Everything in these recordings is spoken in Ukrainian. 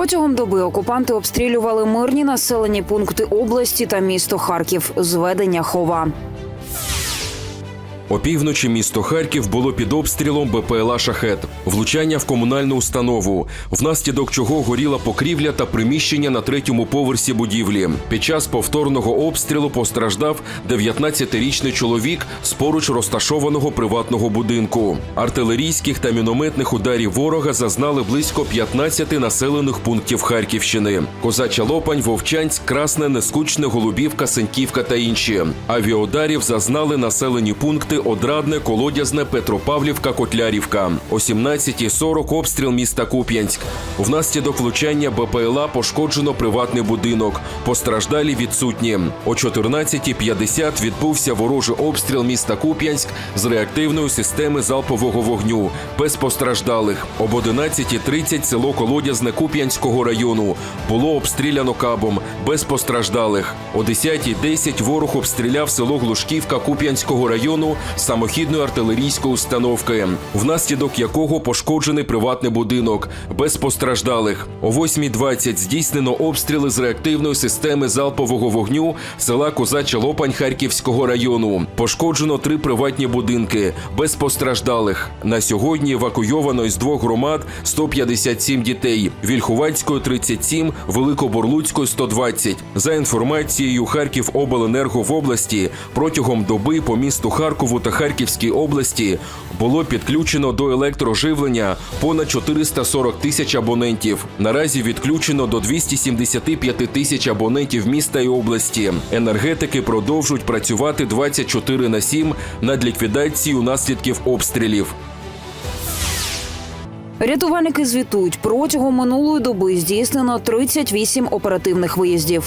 Протягом доби окупанти обстрілювали мирні населені пункти області та місто Харків. Зведення хова. Опівночі місто Харків було під обстрілом БПЛА «Шахет». Влучання в комунальну установу, внаслідок чого горіла покрівля та приміщення на третьому поверсі будівлі. Під час повторного обстрілу постраждав 19-річний чоловік з поруч розташованого приватного будинку. Артилерійських та мінометних ударів ворога зазнали близько 15 населених пунктів Харківщини. Козача Лопань, Вовчанськ, Красне, Нескучне, Голубівка, Сеньківка та інші. Авіаударів зазнали населені пункти Одрадне, Колодязне, Петропавлівка, Котлярівка. О 17.40 обстріл міста Куп'янськ. Внаслідок влучання БПЛА пошкоджено приватний будинок. Постраждалі відсутні. О 14.50 відбувся ворожий обстріл міста Куп'янськ з реактивної системи залпового вогню. Без постраждалих. Об 11.30 село Колодязне Куп'янського району було обстріляно кабом. Без постраждалих. О 10.10 ворог обстріляв село Глушківка Куп'янського району самохідної артилерійської установки, внаслідок якого пошкоджений приватний будинок без постраждалих. О 8.20 здійснено обстріли з реактивної системи залпового вогню села Козача Лопань Харківського району. Пошкоджено три приватні будинки без постраждалих. На сьогодні евакуйовано із двох громад 157 дітей: Вільхувацької 37, Великоборлуцької 120. За інформацією Харківобленерго в області протягом доби по місту Харкову та Харківській області було підключено до електроживлення понад 440 тисяч абонентів. Наразі відключено до 275 тисяч абонентів міста і області. Енергетики продовжують працювати 24 на 7 над ліквідацією наслідків обстрілів. Рятувальники звітують, протягом минулої доби здійснено 38 оперативних виїздів.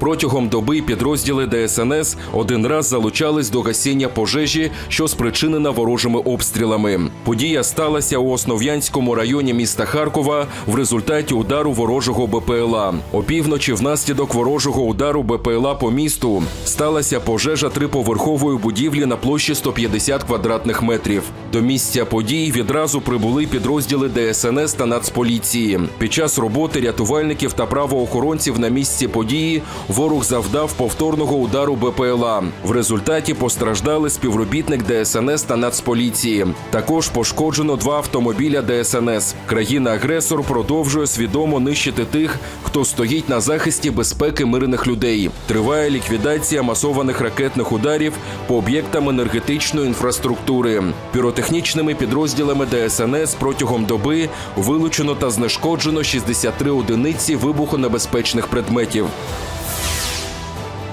Протягом доби підрозділи ДСНС один раз залучались до гасіння пожежі, що спричинена ворожими обстрілами. Подія сталася у Основ'янському районі міста Харкова в результаті удару ворожого БПЛА. Опівночі, внаслідок ворожого удару БПЛА по місту, сталася пожежа триповерхової будівлі на площі 150 квадратних метрів. До місця подій відразу прибули підрозділи ДСНС та Нацполіції. Під час роботи рятувальників та правоохоронців на місці події ворог завдав повторного удару БПЛА. В результаті постраждали співробітник ДСНС та Нацполіції. Також пошкоджено два автомобіля ДСНС. Країна-агресор продовжує свідомо нищити тих, хто стоїть на захисті безпеки мирних людей. Триває ліквідація масованих ракетних ударів по об'єктам енергетичної інфраструктури. Піротехнічними підрозділами ДСНС протягом доби вилучено та знешкоджено 63 одиниці вибухонебезпечних предметів.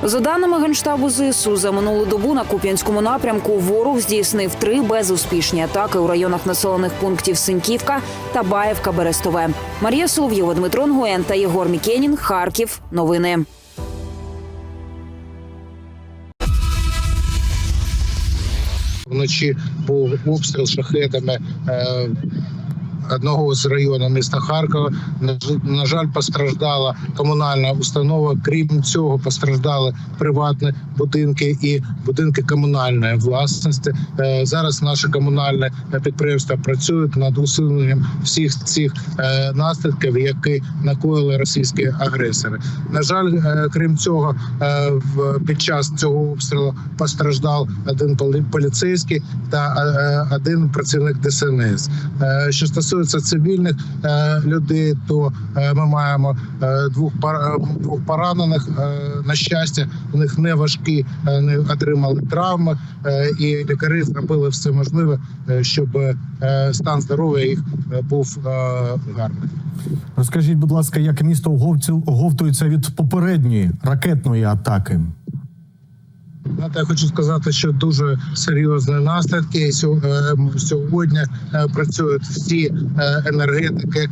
За даними генштабу ЗСУ, за минулу добу на Куп'янському напрямку ворог здійснив три безуспішні атаки у районах населених пунктів Синьківка та Баєвка Берестове. Марія Солов'єва, Дмитро Нгуєн та Єгор Мікенін. Харків. Новини. Вночі був обстріл шахетами е, одного з районів міста Харкова. На, жаль, постраждала комунальна установа. Крім цього, постраждали приватні будинки і будинки комунальної власності. Е, зараз наше комунальне підприємство працюють над усуненням всіх цих е, наслідків, які накоїли російські агресори. На жаль, е, крім цього, під час цього обстрілу постраждав один полі- поліцейський та один працівник ДСНС. Що стосується цивільних е, людей, то е, ми маємо е, двох пар- двох поранених. На щастя, у них не важкі, не отримали травми, і лікарі зробили все можливе, щоб стан здоров'я їх був гарний. Розкажіть, будь ласка, як місто оговцю- оговтується від попередньої ракетної атаки? Я хочу сказати, що дуже серйозні наслідки. Е, Сьогодні е, працюють всі е, енергетики,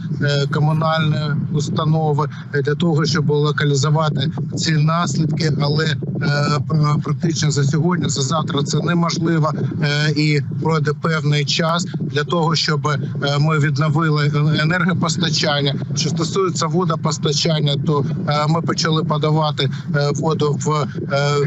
комунальні установи для того, щоб локалізувати ці наслідки, але практично за сьогодні, за завтра це неможливо і пройде певний час для того, щоб ми відновили енергопостачання. Що стосується водопостачання, то ми почали подавати воду в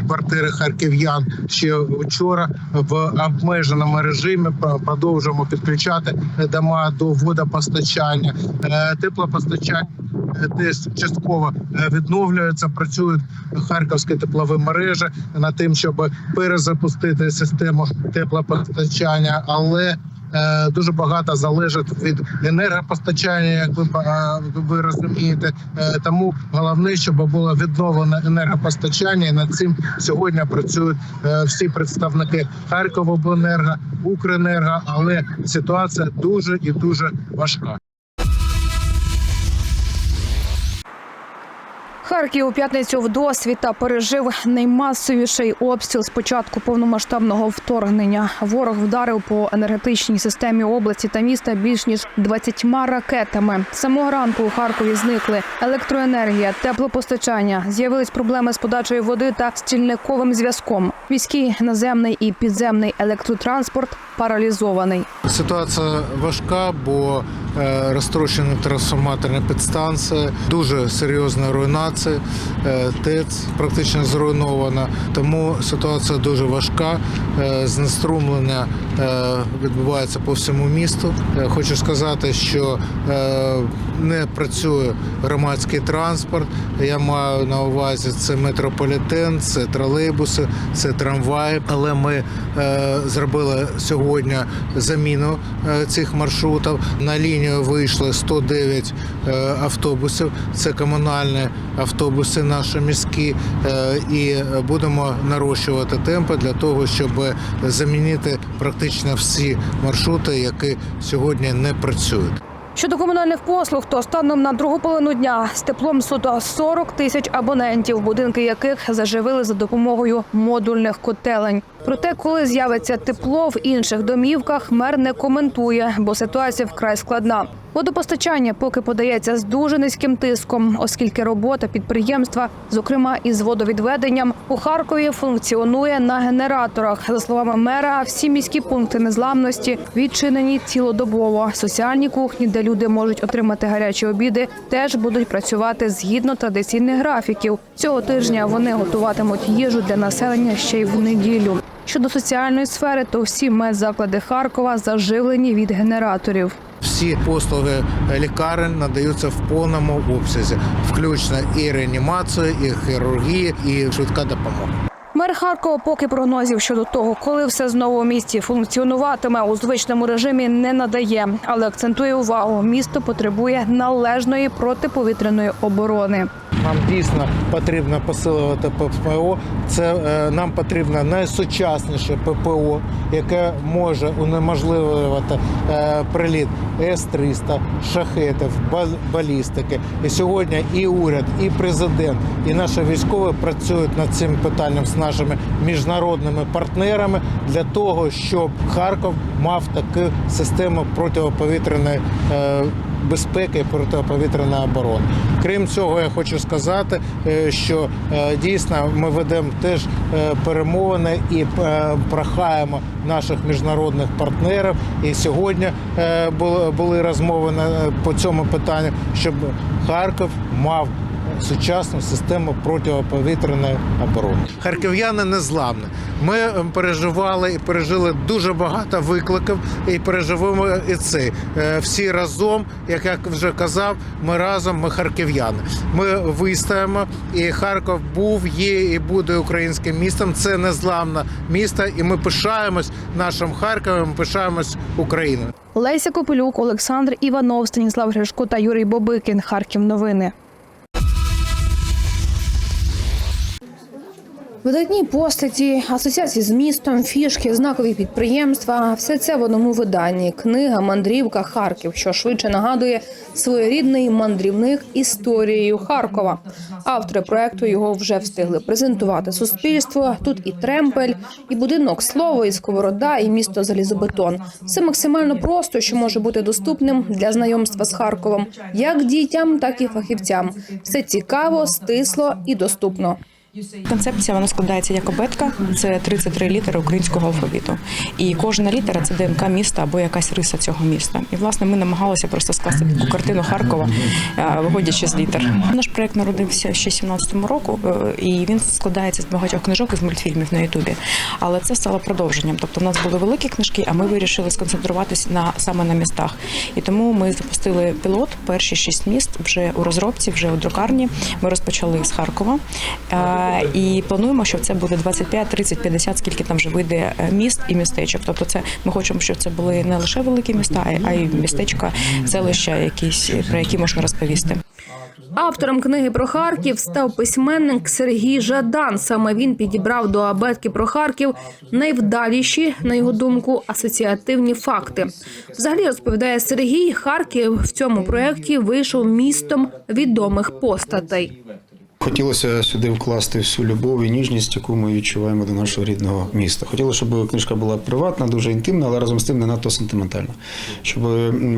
квартири харків'ян харків'ян ще вчора в обмеженому режимі. Про- Продовжуємо підключати дома до водопостачання, Е, теплопостачання. Теж Десь частково відновлюються, відновлюється, працюють харківські теплові мережі над тим, щоб перезапустити систему теплопостачання, але е, дуже багато залежить від енергопостачання, як ви, е, ви розумієте. Е, тому головне, щоб було відновлено енергопостачання. І над цим сьогодні працюють е, всі представники Харковобленерго, Укренерго, але ситуація дуже і дуже важка. Харків у п'ятницю в досвіта пережив наймасовіший обстріл з початку повномасштабного вторгнення. Ворог вдарив по енергетичній системі області та міста більш ніж 20 ракетами. Самого ранку у Харкові зникли електроенергія, теплопостачання. З'явились проблеми з подачею води та стільниковим зв'язком. Міський наземний і підземний електротранспорт паралізований. Ситуація важка, бо розтрощені трансформаторні підстанції, дуже серйозна руйнація, е, ТЕЦ практично зруйнована. Тому ситуація дуже важка. Е, знеструмлення е, відбувається по всьому місту. Е, хочу сказати, що е, не працює громадський транспорт. Я маю на увазі це метрополітен, це тролейбуси, це трамваї. Але ми е, зробили сьогодні заміну е, цих маршрутів. На лінію вийшли 109 е, автобусів. Це комунальні автобуси, наші міські, Е, і будемо нарощувати темпи для того, щоб замінити практично всі маршрути, які сьогодні не працюють. Щодо комунальних послуг, то станом на другу половину дня з теплом суто 40 тисяч абонентів, будинки яких заживили за допомогою модульних котелень. Проте, коли з'явиться тепло в інших домівках, мер не коментує, бо ситуація вкрай складна. Водопостачання поки подається з дуже низьким тиском, оскільки робота підприємства, зокрема із водовідведенням, у Харкові функціонує на генераторах. За словами мера, всі міські пункти незламності відчинені цілодобово. Соціальні кухні, де люди можуть отримати гарячі обіди, теж будуть працювати згідно традиційних графіків. Цього тижня вони готуватимуть їжу для населення ще й в неділю. Щодо соціальної сфери, то всі медзаклади Харкова заживлені від генераторів. Всі послуги лікарень надаються в повному обсязі, включно і реанімацію, і хірургії, і швидка допомога. Мер Харкова поки прогнозів щодо того, коли все знову у місті функціонуватиме у звичному режимі, не надає, але акцентує увагу: місто потребує належної протиповітряної оборони. Нам дійсно потрібно посилювати ППО. Це е, нам потрібно найсучасніше ППО, яке може унеможливувати е, приліт С-300, шахетів, ба- балістики. І сьогодні і уряд, і президент, і наші військові працюють над цим питанням з міжнародними партнерами для того, щоб Харків мав таку систему протиповітряної е, безпеки і протиповітряної оборони. Крім цього, я хочу сказати, е, що е, дійсно ми ведемо теж перемовини і прохаємо наших міжнародних партнерів. І сьогодні були розмови по цьому питанню, щоб Харків мав сучасну систему протиповітряної оборони. Харків'яни незламні. Ми е, переживали і пережили дуже багато викликів, і переживемо і це. Е, Всі разом, як я вже казав, ми разом, ми харків'яни. Ми вистоїмо, і Харків був, є і буде українським містом. Це незламне місто, і ми пишаємось нашим Харковом, ми пишаємось Україною. Леся Копилюк, Олександр Іванов, Станіслав Гришко та Юрій Бобикін. Харків новини. Видатні постаті, асоціації з містом, фішки, знакові підприємства все це в одному виданні. Книга Мандрівка Харків, що швидше нагадує своєрідний мандрівник історією Харкова. Автори проекту його вже встигли презентувати суспільству. Тут і тремпель, і будинок слово, і сковорода, і місто залізобетон. Все максимально просто, що може бути доступним для знайомства з Харковом, як дітям, так і фахівцям. Все цікаво, стисло і доступно. Концепція вона складається як обетка. Це 33 літери українського алфавіту. І кожна літера це ДНК міста або якась риса цього міста. І власне ми намагалися просто скласти таку картину Харкова, е, виходячи з літер. Наш проект народився ще 17-му року, е, і він складається з багатьох книжок і з мультфільмів на Ютубі. Але це стало продовженням. Тобто, в нас були великі книжки, а ми вирішили сконцентруватись на саме на містах. І тому ми запустили пілот. Перші шість міст вже у розробці, вже у друкарні. Ми розпочали з Харкова. Е, І плануємо, що це буде 25, 30, 50, скільки там вже вийде е, міст і містечок. Тобто, це ми хочемо, щоб це були не лише великі міста, а й- містечка, селища, якісь про які можна розповісти. Автором книги про Харків став письменник Сергій Жадан. Саме він підібрав до абетки про Харків найвдаліші, на його думку, асоціативні факти. Взагалі розповідає Сергій, Харків в цьому проєкті вийшов містом відомих постатей. Хотілося сюди вкласти всю любов і ніжність, яку ми відчуваємо до нашого рідного міста. Хотілося, щоб книжка була приватна, дуже інтимна, але разом з тим не надто сентиментальна. Щоб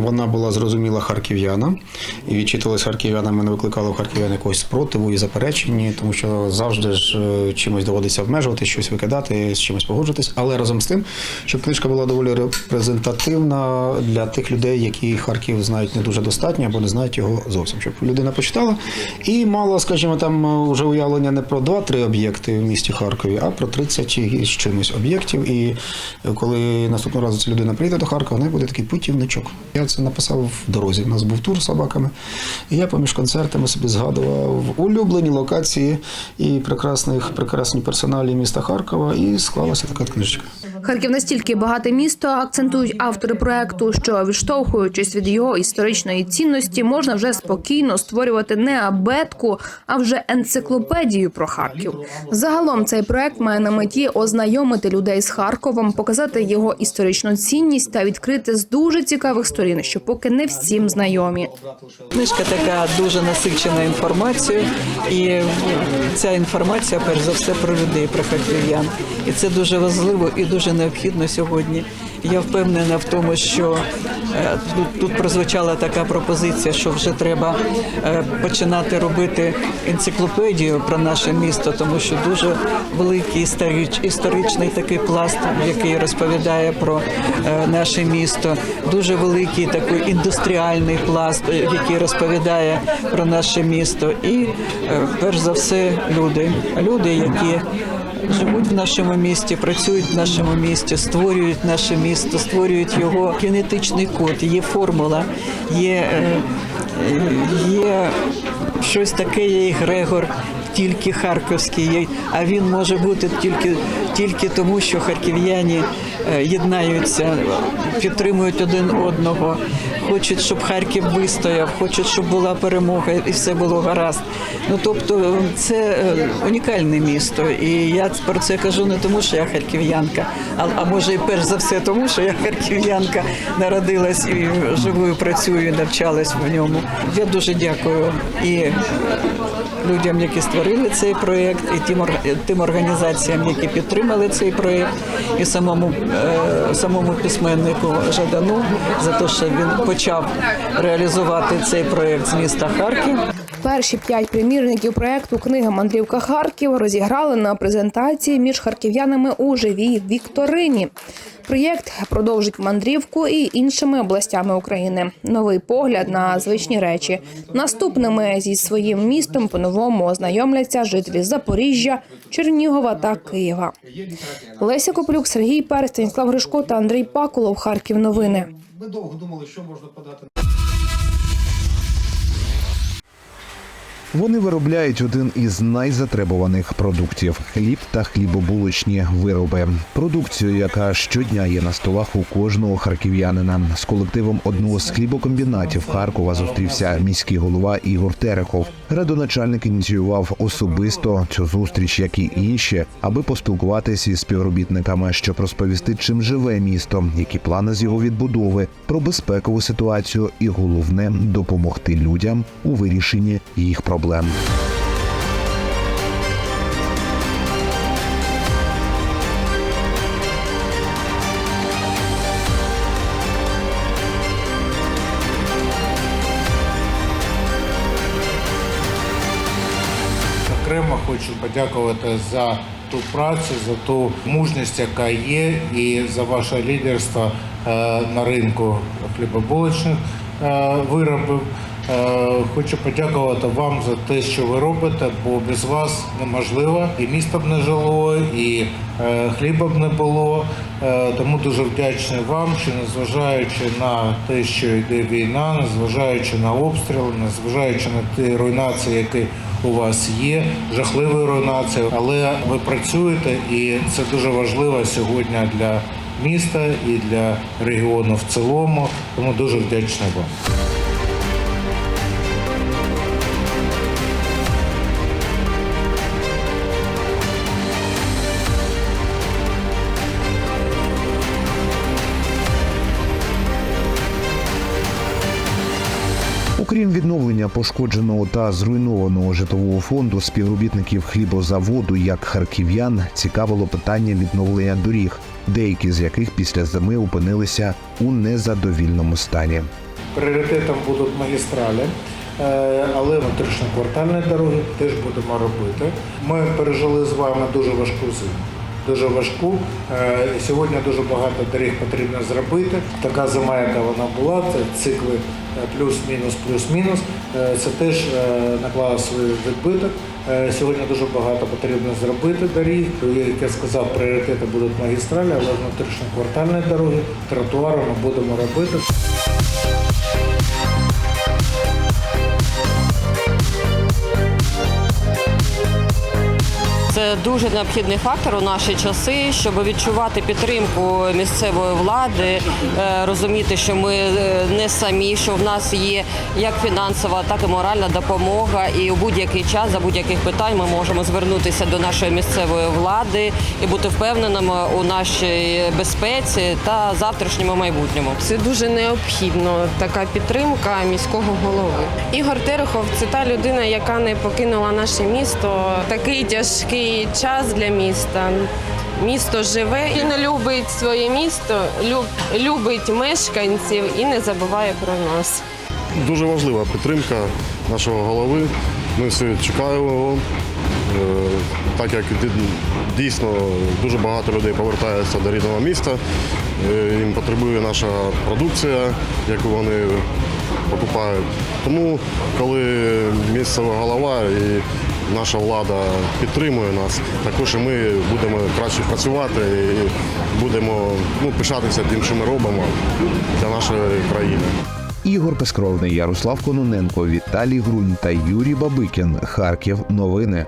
вона була зрозуміла харків'янам і відчитувалась харків'янами, не викликала в харків'ян якогось спротиву і заперечення, тому що завжди ж е, чимось доводиться обмежувати, щось викидати, з чимось погоджуватись. Але разом з тим, щоб книжка була доволі репрезентативна для тих людей, які Харків знають не дуже достатньо або не знають його зовсім. Щоб людина почитала і мала, скажімо, там вже уявлення не про 2-3 об'єкти в місті Харкові, а про 30 і з чимось об'єктів. І коли наступного разу ця людина прийде до Харкова, в неї буде такий путівничок. Я це написав в дорозі. У нас був тур з собаками. І я поміж концертами собі згадував улюблені локації і прекрасних прекрасні персоналі міста Харкова. І склалася така книжечка. Харків настільки багате місто, акцентують автори проекту, що відштовхуючись від його історичної цінності, можна вже спокійно створювати не абетку, а вже енциклопедію про Харків. Загалом цей проект має на меті ознайомити людей з Харковом, показати його історичну цінність та відкрити з дуже цікавих сторін, що поки не всім знайомі. Книжка така дуже насичена інформацією, і ця інформація, перш за все, про людей, про харків'ян. І це дуже важливо і дуже необхідно сьогодні. Я впевнена в тому, що е, тут, тут прозвучала така пропозиція, що вже треба е, починати робити енциклопедію про наше місто, тому що дуже великий історич, історичний такий пласт, який розповідає про е, наше місто, дуже великий такий індустріальний пласт, який розповідає про наше місто, і перш за все люди, люди, які живуть в нашому місті, працюють в нашому місті, створюють наше місто, створюють його генетичний код, є формула, є, е, е, є щось таке, є егрегор. Тільки харківський, а він може бути тільки, тільки тому, що харків'яні єднаються, підтримують один одного, хочуть, щоб Харків вистояв, хочуть, щоб була перемога і все було гаразд. Ну тобто, це е, унікальне місто. І я про це кажу не тому, що я харків'янка, а, а може і перш за все тому, що я харків'янка народилась і живу, і працюю, і навчалась в ньому. Я дуже дякую і людям, які створили цей проєкт, і тим, тим організаціям, які підтримали цей проєкт, і самому, е, самому письменнику Жадану за те, що він почав реалізувати цей проєкт з міста Харків. Перші п'ять примірників проекту Книга Мандрівка Харків розіграли на презентації між харків'янами у живій вікторині. Проєкт продовжить мандрівку і іншими областями України. Новий погляд на звичні речі. Наступними зі своїм містом по-новому ознайомляться жителі Запоріжжя, Чернігова та Києва. Леся Коплюк, Сергій Перець, Станіслав Гришко та Андрій Пакулов. Харків. Новини. Ми довго думали, що можна подати. Вони виробляють один із найзатребуваних продуктів хліб та хлібобулочні вироби. Продукцію, яка щодня є на столах у кожного харків'янина. З колективом одного з хлібокомбінатів Харкова зустрівся міський голова Ігор Терехов. Радоначальник ініціював особисто цю зустріч, як і інші, аби поспілкуватися із співробітниками, щоб розповісти, чим живе місто, які плани з його відбудови, про безпекову ситуацію і головне допомогти людям у вирішенні їх проблем. Окремо хочу подякувати за ту працю, за ту мужність, яка є, і за ваше лідерство е, на ринку хлібобулочних е, виробів. Е, Хочу подякувати вам за те, що ви робите, бо без вас неможливо. І місто б не жило, і е, хліба б не було. Е, Тому дуже вдячний вам, що незважаючи на те, що йде війна, незважаючи на обстріли, незважаючи на ті руйнації, які у вас є, жахливі руйнації, але ви працюєте, і це дуже важливо сьогодні для міста і для регіону в цілому. Тому дуже вдячний вам. Окрім відновлення пошкодженого та зруйнованого житлового фонду, співробітників хлібозаводу, як харків'ян, цікавило питання відновлення доріг, деякі з яких після зими опинилися у незадовільному стані. Пріоритетом будуть магістралі, е, але внутрішньоквартальні дороги теж будемо робити. Ми пережили з вами дуже важку зиму. Дуже важку. Е, Сьогодні дуже багато доріг потрібно зробити. Така зима, яка вона була, це цикли плюс-мінус, плюс-мінус. Е, Це теж е, наклало свій відбиток. Е, Сьогодні дуже багато потрібно зробити доріг. Як я сказав, пріоритети будуть магістралі, але внутрішньоквартальні дороги, тротуари ми будемо робити. Дуже необхідний фактор у наші часи, щоб відчувати підтримку місцевої влади, е, розуміти, що ми е, не самі, що в нас є як фінансова, так і моральна допомога. І у будь-який час за будь-яких питань ми можемо звернутися до нашої місцевої влади і бути впевненими у нашій безпеці та завтрашньому майбутньому. Це дуже необхідно, така підтримка міського голови. Ігор Терехов це та людина, яка не покинула наше місто. Такий тяжкий час для міста. Місто живе, він любить своє місто, люб- любить мешканців і не забуває про нас. Дуже важлива підтримка нашого голови. Ми всі чекаємо його. Е, Так як дійсно дуже багато людей повертається до рідного міста, е, їм потребує наша продукція, яку вони покупають. Тому, коли місцева голова і наша влада підтримує нас, також ми будемо краще працювати і будемо ну, пишатися тим, що ми робимо для нашої країни. Ігор Пескровний, Ярослав Кононенко, Віталій Грунь та Юрій Бабикін. Харків. Новини.